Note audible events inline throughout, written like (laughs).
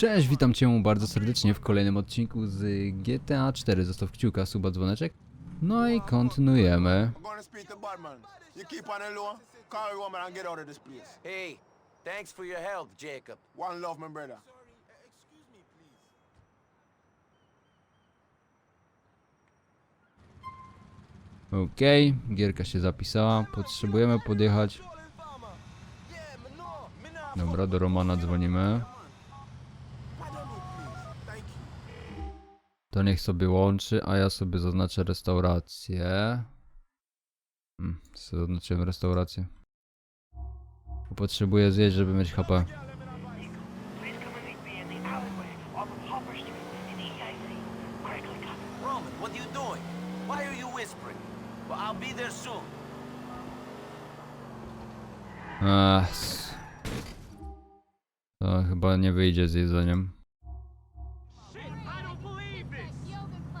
Cześć, witam Cię bardzo serdecznie w kolejnym odcinku z GTA 4. Zostaw kciuka, suba, dzwoneczek. No i kontynuujemy. Okej, gierka się zapisała. Potrzebujemy podjechać. Dobra, do Romana dzwonimy. To niech sobie łączy, a ja sobie zaznaczę restaurację. Hmm, zaznaczyłem restaurację. Bo potrzebuję zjeść, żeby mieć HP. Ech. To chyba nie wyjdzie z jedzeniem.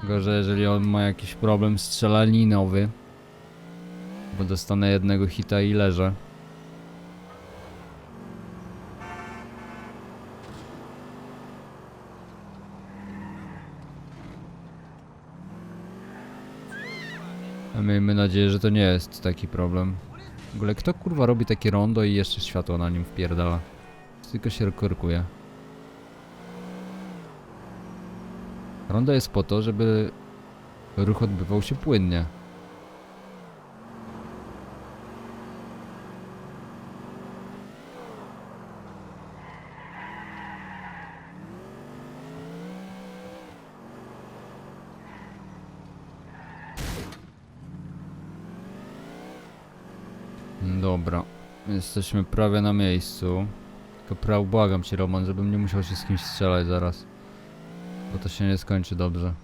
Gorzej, jeżeli on ma jakiś problem strzelaninowy. Bo dostanę jednego hita i leżę. A miejmy nadzieję, że to nie jest taki problem. W ogóle kto kurwa robi takie rondo i jeszcze światło na nim wpierdala? Tylko się korkuje. Rondo jest po to, żeby ruch odbywał się płynnie. Dobra, jesteśmy prawie na miejscu. Tylko praw błagam cię Roman, żebym nie musiał się z kimś strzelać zaraz. Bo to się nie skończy dobrze.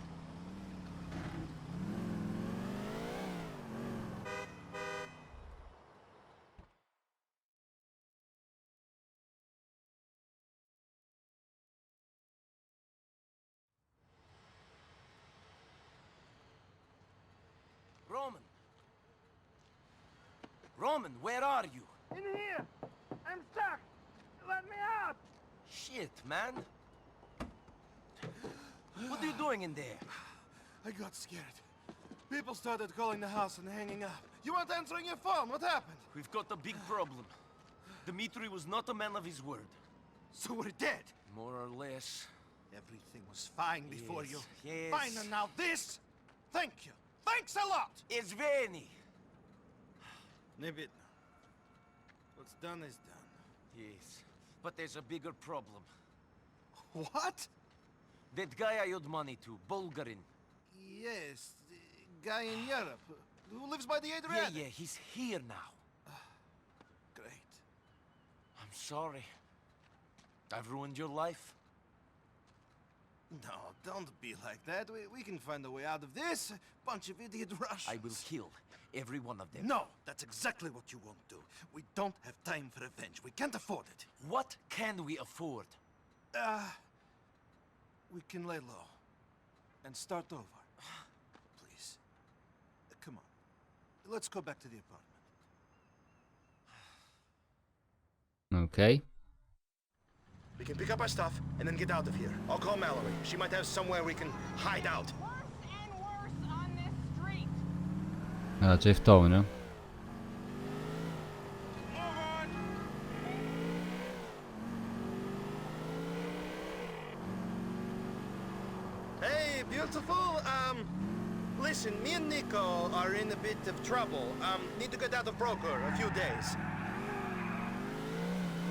Roman. Roman, where are you? In here! I'm stuck! Let me out! Shit, man. What are you doing in there? I got scared. People started calling the house and hanging up. You weren't answering your phone. What happened? We've got a big problem. Dmitri was not a man of his word. So we're dead. More or less. Everything was fine before Yes, you. yes. Fine, and now this? Thank you. Thanks a lot! It's Veni. Nibit. What's done is done. Yes, but there's a bigger problem. What? That guy I owed money to, Bulgarin. Yes, the guy in Europe who lives by the Adriatic. Yeah, yeah, he's here now. (sighs) Great. I'm sorry. I've ruined your life. No, don't be like that. We, we can find a way out of this. Bunch of idiot Russians. I will kill every one of them. No, that's exactly what you won't do. We don't have time for revenge. We can't afford it. What can we afford? Uh, we can lay low and start over. (sighs) Please. Uh, come on. Let's go back to the apartment. (sighs) Okay. We can pick up our stuff and then get out of here. I'll call Mallory. She might have somewhere we can hide out. worse and worse on this street. A Raczej w tą, nie? Hey, beautiful. Um, listen, me and Nico are in a bit of trouble. Um, need to get out of Broker a few days.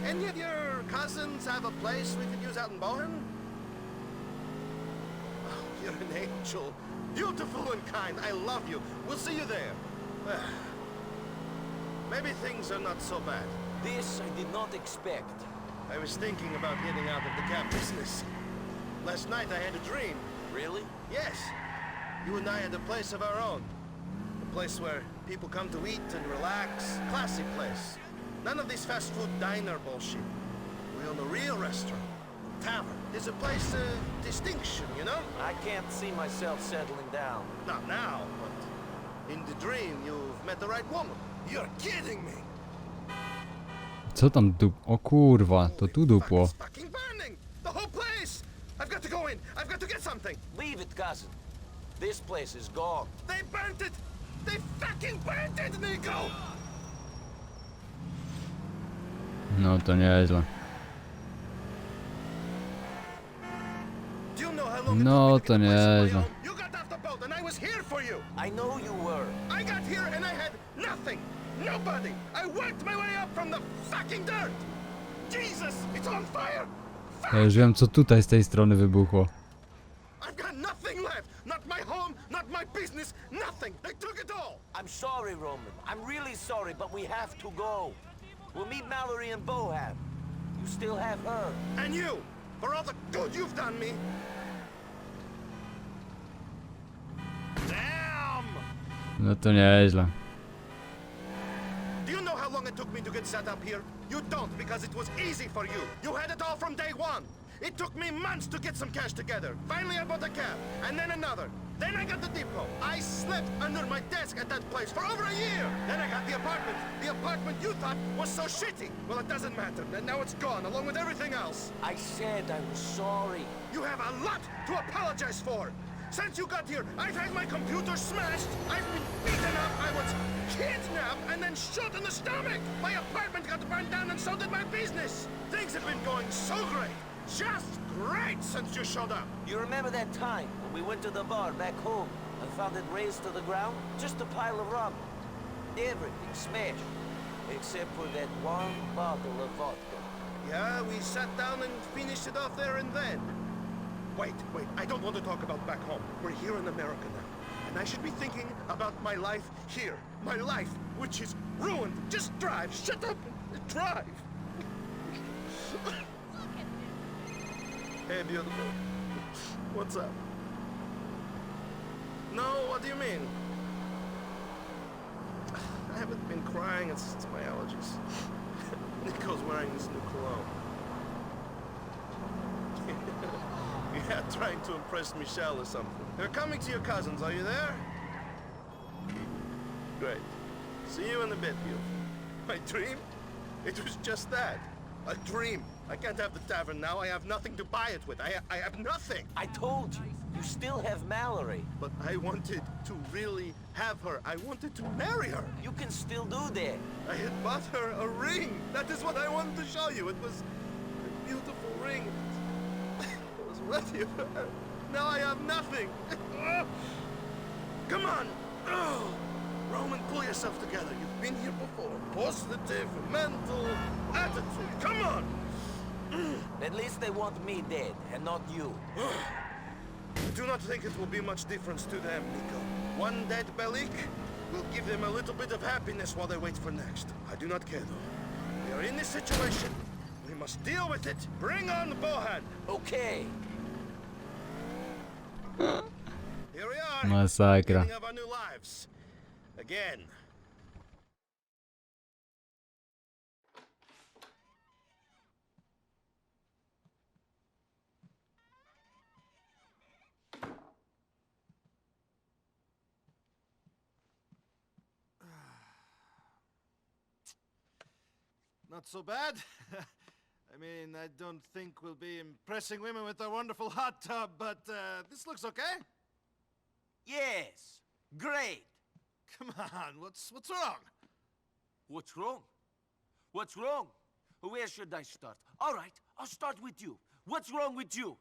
Any of your cousins have a place we could use out in Bohan? Oh, you're an angel. Beautiful and kind. I love you. We'll see you there. (sighs) Maybe things are not so bad. This I did not expect. I was thinking about getting out of the cab business. Last night I had a dream. Really? Yes. You and I had a place of our own. A place where people come to eat and relax. Classic place. None of this fast food diner bullshit. We own a real restaurant. Tavern. It's a place of distinction, you know? I can't see myself settling down. Not now, but in the dream you've met the right woman. You're kidding me! Co tam dup... O kurwa, to tu dupło. It's fucking burning! The whole place! Mine! I've got to get something! Leave it, cousin. This place is gone. They burnt it! They fucking burnt it, Nico! No to nieźle. Do you know how long No, it took me to to get the on my nieźle. You got off the boat and I was here for you! I know you were. I got here and I had nothing! Nobody! I worked my way up from the fucking dirt! Jesus! It's on fire! Ja już wiem co tutaj z tej strony wybuchło. I've got nothing left! Not my home, not my business, nothing! They took it all! I'm sorry, Roman. I'm really sorry, but we have to go. We'll meet Mallory and Bohan. You still have her. And you! For all the good you've done me! Damn! No to nieźle. It took me to get set up here? You don't, because it was easy for you. You had it all from day one. It took me months to get some cash together. Finally, I bought a cab, and then another. Then I got the depot. I slept under my desk at that place for over a year. Then I got the apartment. The apartment you thought was so shitty. Well, it doesn't matter. And now it's gone, along with everything else. I said I was sorry. You have a lot to apologize for. Since you got here, I've had my computer smashed, I've been beaten up, I was kidnapped and then shot in the stomach. My apartment got burned down and so did my business. Things have been going so great, just great since you showed up. You remember that time when we went to the bar back home and found it razed to the ground? Just a pile of rubble. Everything smashed. Except for that one bottle of vodka. Yeah, we sat down and finished it off there and then. Wait, wait, I don't want to talk about back home. We're here in America now. And I should be thinking about my life here. My life, which is ruined. Just drive, shut up, and drive. hey, beautiful. What's up? No, what do you mean? I haven't been crying, it's my allergies. (laughs) Nico's wearing this new cologne. (laughs) yeah, (laughs) trying to impress Michelle or something. They're coming to your cousins, are you there? Great. See you in a bit, beautiful. (laughs) My dream? It was just that. A dream. I can't have the tavern now. I have nothing to buy it with. I, I have nothing. I told you, you still have Mallory. But I wanted to really have her. I wanted to marry her. You can still do that. I had bought her a ring. That is what I wanted to show you. It was a beautiful ring. I was ready for her. Now I have nothing. Come on. Oh. Roman, pull yourself together. You've been here before. Positive mental attitude. Come on. At least they want me dead, and not you. I do not think it will be much difference to them, Nico. One dead Belik will give them a little bit of happiness while they wait for next. I do not care, though. We are in this situation. We must deal with it. Bring on Bohan. Okay. Here we are. Masakra. Our new lives. Again. (sighs) Not so bad. (laughs) I mean, I don't think we'll be impressing women with our wonderful hot tub, but uh, this looks okay. Yes. Great. Come on, what's what's wrong? What's wrong? What's wrong? Where should I start? All right, I'll start with you. What's wrong with you?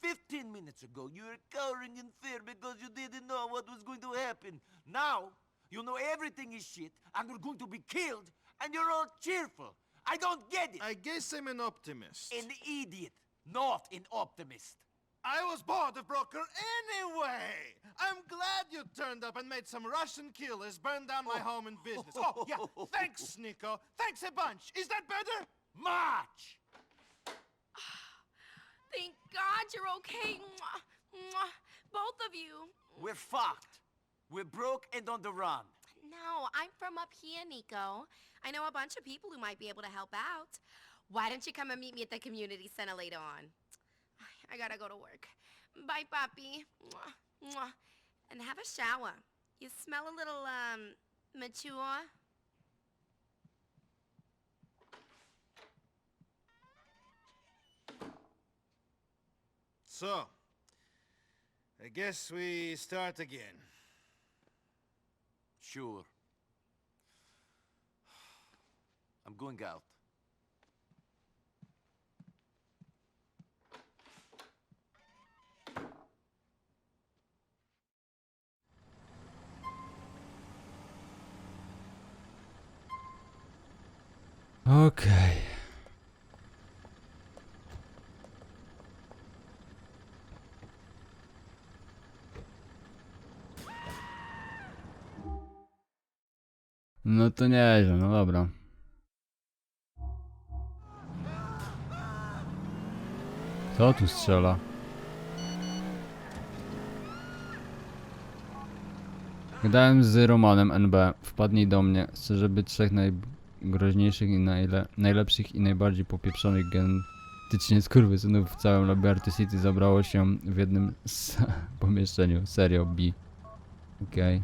Fifteen minutes ago, you were cowering in fear because you didn't know what was going to happen. Now, you know everything is shit, and we're going to be killed, and you're all cheerful. I don't get it. I guess I'm an optimist. An idiot, not an optimist. I was bored of Broker anyway! I'm glad you turned up and made some Russian killers burn down my oh. home and business. Oh, yeah, (laughs) thanks, Nico. Thanks a bunch. Is that better? March! (sighs) Thank God you're okay. Mwah, mwah. Both of you. We're fucked. We're broke and on the run. No, I'm from up here, Nico. I know a bunch of people who might be able to help out. Why don't you come and meet me at the community center later on? I gotta go to work. Bye, Papi. Mwah, mwah. And have a shower. You smell a little, um, mature. So, I guess we start again. Sure. I'm going out. Okej. To nieźle, no dobra. Co tu strzela? Gadałem z Romanem NB. Wpadnij do mnie. Chcę, żeby trzech najgroźniejszych i najle najlepszych i najbardziej popieprzonych genetycznie skurwysynów w całym Liberty City zabrało się w jednym (laughs) pomieszczeniu. Serio B. Okej.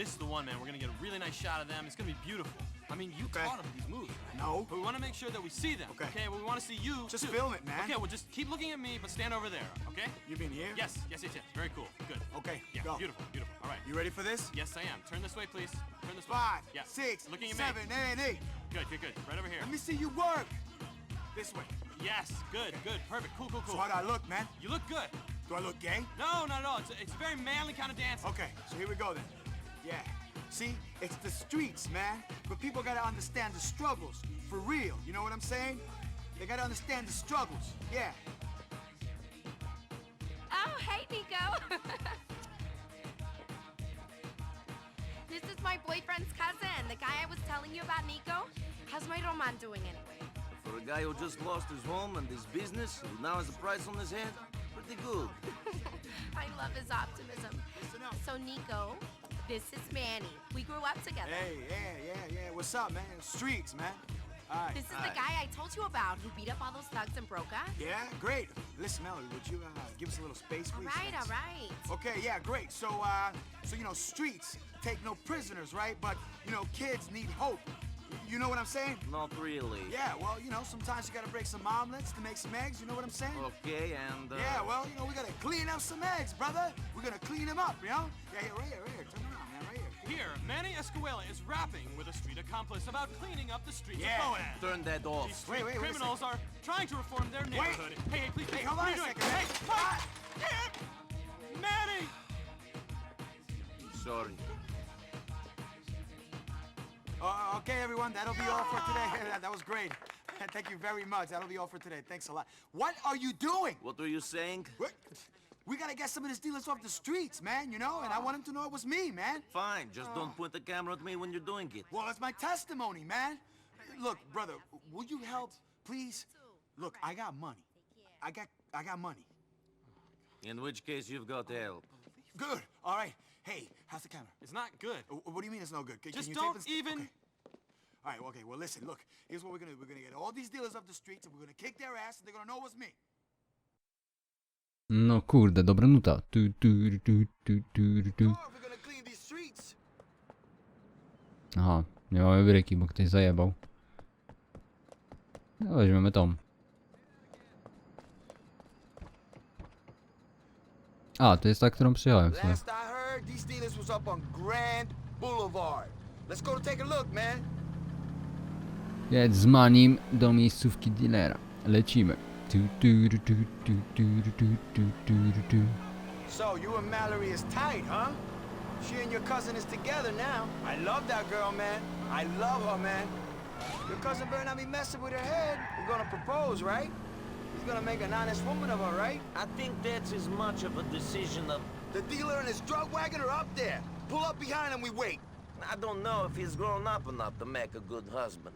This is the one, man. We're gonna get a really nice shot of them. It's gonna be beautiful. I mean, you Okay. taught them these moves. No. But we want to make sure that we see them. Okay. Okay. Well, we want to see you. Just too. film it, man. Okay. Well, just keep looking at me, but stand over there. Okay? You mean here? Yes. Yes. Yes. Yes. Very cool. Good. Okay, Yeah. go. Beautiful. Beautiful. All right. You ready for this? Yes, I am. Turn this way, please. Turn this way. Five, Yeah. six, Looking at seven, me. and eight. Good. Good. Good. Right over here. Let me see you work. This way. Yes. Good. Good. Perfect. Cool. Cool. Cool. So how do I look, man? You look good. Do I look gay? No, not at all. It's, it's a very manly kind of dance. Okay, so here we go then. Yeah. See, it's the streets, man. But people gotta understand the struggles. For real. You know what I'm saying? They gotta understand the struggles. Yeah. Oh, hey, Nico. this is my boyfriend's cousin, the guy I was telling you about, Nico. How's my Roman doing anyway? For a guy who just lost his home and his business, who now has a price on his head, pretty good. (laughs) I love his optimism. So, Nico, this is Manny. We grew up together. Hey, yeah, yeah, yeah. What's up, man? Streets, man. All right. This is all the right. guy I told you about who beat up all those thugs in Broca. Yeah, great. Listen, Melody, would you uh, give us a little space, please? right, all right. Okay, yeah, great. So, uh, so you know, streets take no prisoners, right? But you know, kids need hope. You know what I'm saying? Not really. Yeah, well, you know, sometimes you gotta break some omelets to make some eggs. You know what I'm saying? Okay, and uh, Yeah, well, you know, we gotta clean up some eggs, brother. We're gonna clean them up, you know? Yeah, here, right here, right here. Turn around, man, right here. Here, Manny Escuela is rapping with a street accomplice about cleaning up the streets Yeah. of Boaz. turn that off. These street Wait, wait, wait criminals are trying to reform their neighborhood. Hey, hey, please, Hey, hold what on are a doing? second, man. Hey, hey, Manny! Sorry. Uh, okay, everyone, that'll be all for today. (laughs) that was great. (laughs) Thank you very much. That'll be all for today. Thanks a lot. What are you doing? What were you saying? What? We gotta get some of these dealers off the streets, man, you know? And I want them to know it was me, man. Fine, just don't point the camera at me when you're doing it. Well, it's my testimony, man. Look, brother, will you help, please? Look, I got money. I got, I got money. In which case, you've got help. Good. All right. Hey, how's the camera? It's not good. Uh, What do you mean it's no good? Can, Just can you don't this? even- Okay. All right. Okay. Well, listen. Look. Here's what we're gonna do. We're gonna get all these dealers off the streets, and we're gonna kick their ass, and they're gonna know it was me. No kurde, dobra nuta. Tu, tu, tu, tu, tu, tu. Or we're gonna clean these streets. Aha, nie mamy bryki, bo ktoś zajebał. No weźmiemy tą. A, to jest ta, którą przyjąłem w sumie. Last I heard, these dealers was up on Grand Boulevard. Let's go take a look, man. Jedź z Manim do miejscówki dealera. Lecimy. Tu, tu, tu, tu, tu, tu, tu, tu, tu, tu. So, you and Mallory is tight, huh? She and your cousin is together now. I love that girl, man. I love her, man. Your cousin better not be messing with her head. You're gonna propose, right? He's gonna make an honest woman of her, right? I think that's as much of a decision of... The dealer and his drug wagon are up there. Pull up behind him, we wait. I don't know if he's grown up enough to make a good husband.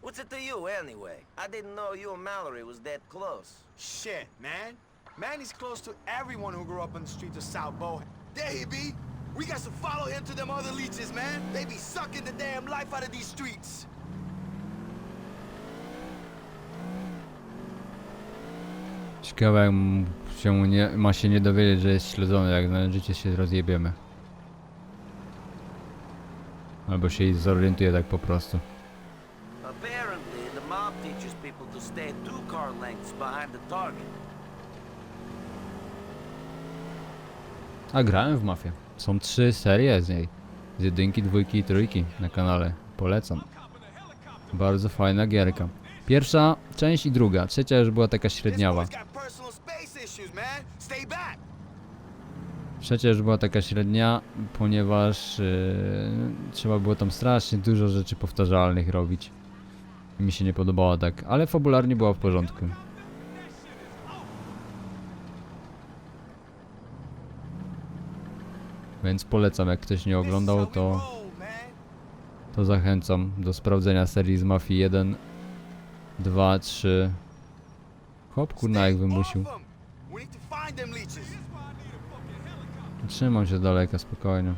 What's it to you, anyway? I didn't know you and Mallory was that close. Shit, man. Manny's close to everyone who grew up on the streets of South Bow. There he be. We got to follow him to them other leeches, man. They be sucking the damn life out of these streets. Ciekawe jak mu się nie, ma się nie dowiedzieć, że jest śledzony, jak na życie się rozjebiemy. Albo się zorientuje tak po prostu. Apparently, the mob teaches people to stay two car lengths behind the target. A grałem w Mafię. Są trzy serie z niej. Z jedynki, dwójki i trójki na kanale. Polecam. Bardzo fajna gierka. Pierwsza część i druga. Trzecia już była taka średniawa. Już była taka średnia, ponieważ yy, trzeba było tam strasznie dużo rzeczy powtarzalnych robić. I mi się nie podobała tak, ale fabularnie była w porządku. Więc polecam, jak ktoś nie oglądał, to, to zachęcam do sprawdzenia serii z Mafii 1, 2, 3. Hop, kurna jak wymusił. Trzymam się z daleka, spokojnie.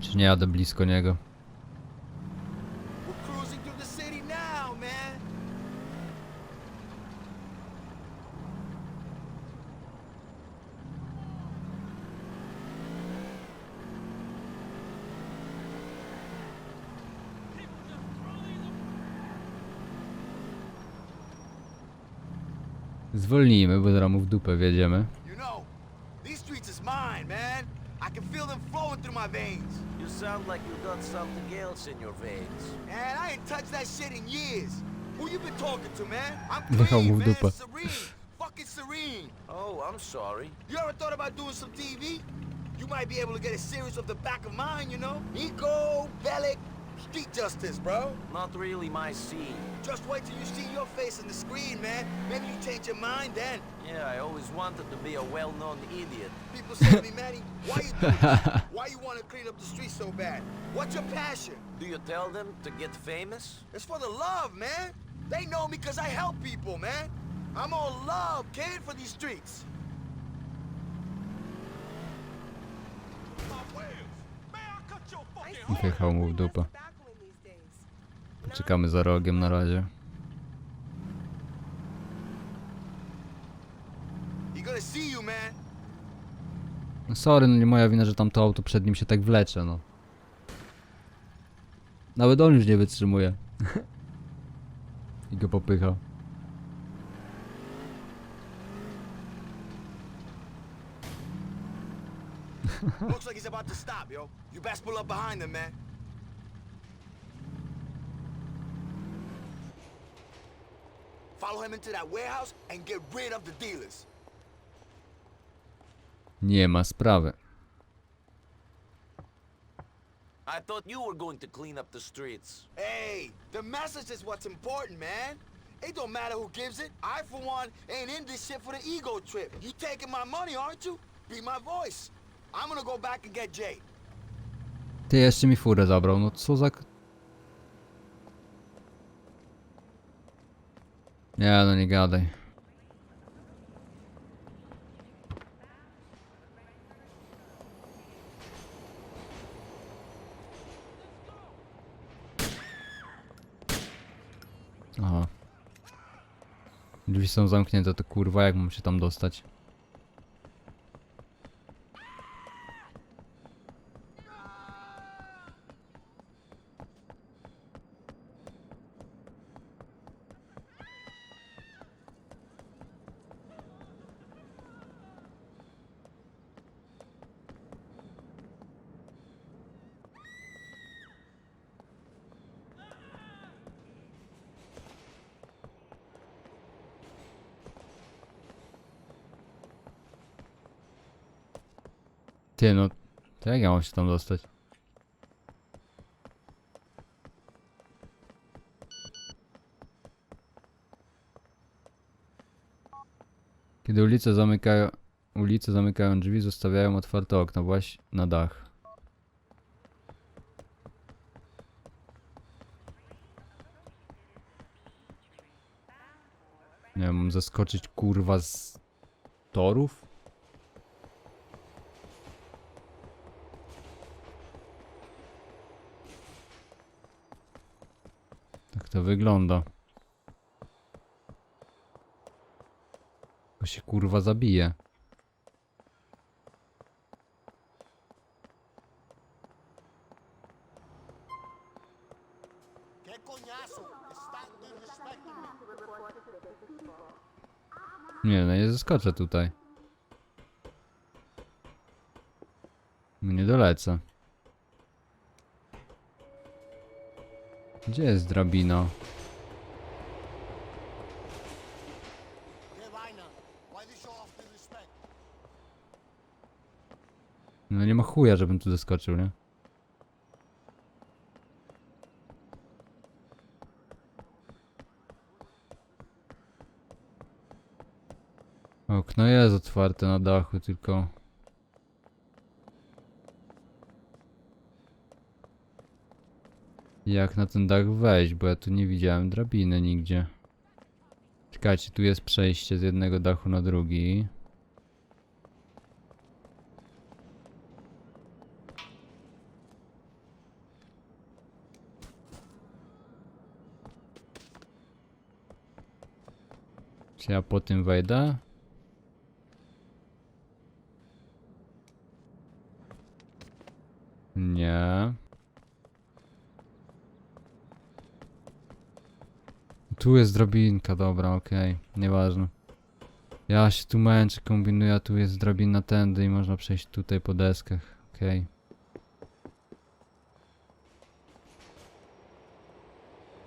Czy nie jadę blisko niego? We're cruising through the city now, man. Zwolnijmy, bo zaraz mu w dupę wjedziemy. You know, these streets is mine, man. I can feel them flowing through my veins. You sound like you got something else in your veins. Man, I ain't touched that shit in years. Who you been talking to, man? I'm (laughs) Wjechał clean, mu w man. dupę. Serene. Fucking serene. Oh, I'm sorry. You ever thought about doing some TV? You might be able to get a series of the back of mine, you know? Nico, Bellic, Street Justice, bro. Not really my scene. Just wait till you see your face in the screen, man. Maybe you change your mind then. Yeah, I always wanted to be a well-known idiot. People say to me, Manny, why you doing this? (laughs) Why you want to clean up the streets so bad? What's your passion? Do you tell them to get famous? It's for the love, man. They know me because I help people, man. I'm all love, kid, for these streets. Wjechał mu w dupę. Czekamy za rogiem na razie. No sorry, no nie moja wina, że tam to auto przed nim się tak wlecze, no. Nawet on już nie wytrzymuje. (laughs) I go popychał. Looks like he's about to stop, yo. You best pull up behind him, man. Him into that warehouse and get rid of the dealers. Nie ma sprawy. I thought you were going to clean up the streets. Hey, the message is what's important, man. It don't matter who gives it. I, for one, ain't in this shit for the ego trip. You taking my money, aren't you? Be my voice. I'm gonna go back and get Jay. Ty jeszcze mi furę zabrał, no co za... Nie, no nie gadaj. Aha. Drzwi są zamknięte, to kurwa, jak mam się tam dostać? Ty no, to jak ja mam się tam dostać? Kiedy ulice zamykają, ulice zamykają drzwi, zostawiają otwarte okna właśnie na dach. Nie mam zaskoczyć kurwa z torów? To wygląda. Bo się kurwa zabije. Nie, no nie zaskoczę tutaj. Nie dolecę. Gdzie jest drabina? No nie ma chuja, żebym tu doskoczył, nie? Okno jest otwarte na dachu, tylko... Jak na ten dach wejść, bo ja tu nie widziałem drabiny nigdzie. Czekajcie, tu jest przejście z jednego dachu na drugi. Czy ja po tym wejdę? Nie. Tu jest drabinka, dobra, okej, nieważne. Ja się tu męczę, kombinuję, a tu jest drabina tędy i można przejść tutaj po deskach, okej.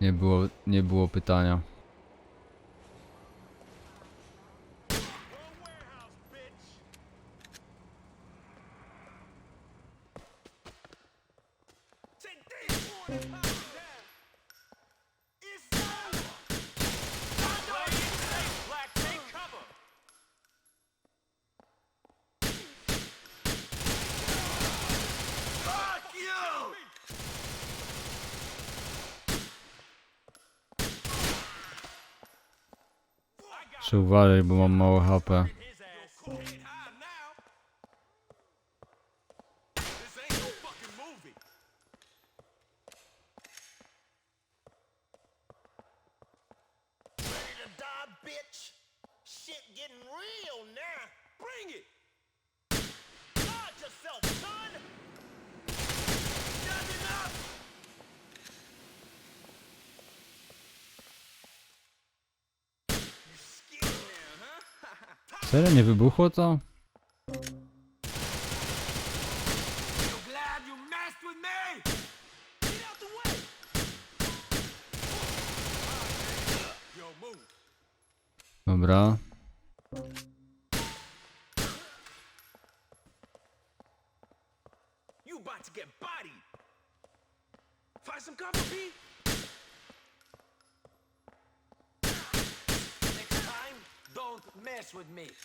Nie było, nie było pytania. Black, take cover. Fuck you! Muszę uważać, bo mam mało HP. Move. Dobra. You about to get bodied. Find some cover, B.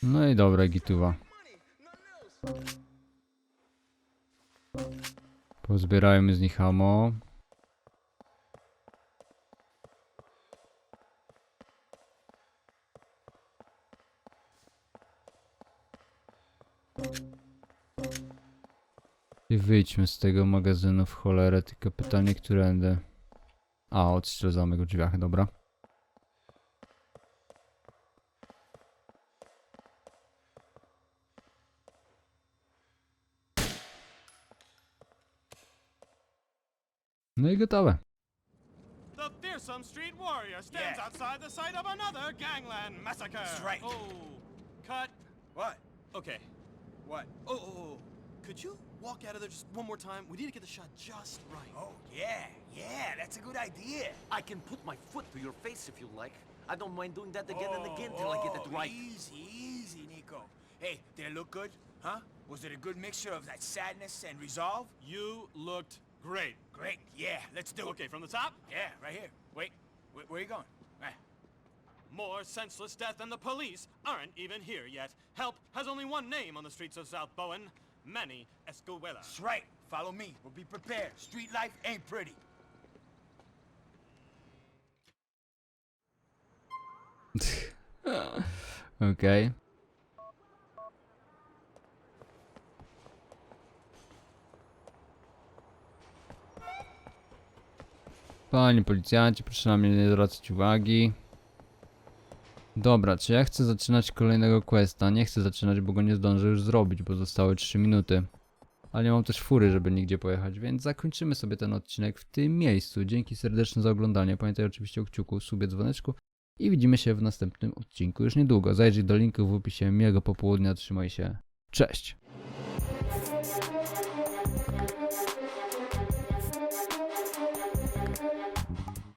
No i dobra, gituwa. Pozbierajmy z nich ammo. I wyjdźmy z tego magazynu w cholerę, tylko pytanie, którędy. A, odstrzel zamek w drzwiach, dobra. No i gotowe. The fearsome street warrior stands Yeah. outside the site of another gangland massacre. That's right. Oh, cut. What? Okay. What? Oh, oh, oh. Could you walk out of there just one more time? We need to get the shot just right. Oh, yeah, yeah, that's a good idea. I can put my foot to your face if you like. I don't mind doing that again and again till I get it Oh, right. Easy, easy, Nico. Hey, did it look good? Huh? Was it a good mixture of that sadness and resolve? You looked great. Great, yeah, let's do Okay, it. from the top. Yeah, right here. Wait, where, where you going? Ah, More senseless death than the police aren't even here yet. Help has only one name on the streets of South Bowen. Manny Escuela. That's right. Follow me. We'll be prepared. Street life ain't pretty. (laughs) Okej. Panie policjanci, proszę na mnie nie zwracać uwagi. Dobra, czy ja chcę zaczynać kolejnego questa? Nie chcę zaczynać, bo go nie zdążę już zrobić, bo zostały 3 minuty. Ale nie mam też fury, żeby nigdzie pojechać, więc zakończymy sobie ten odcinek w tym miejscu. Dzięki serdeczne za oglądanie. Pamiętaj oczywiście o kciuku, subie, dzwoneczku i widzimy się w następnym odcinku już niedługo. Zajrzyj do linku w opisie. Miłego popołudnia, trzymaj się. Cześć!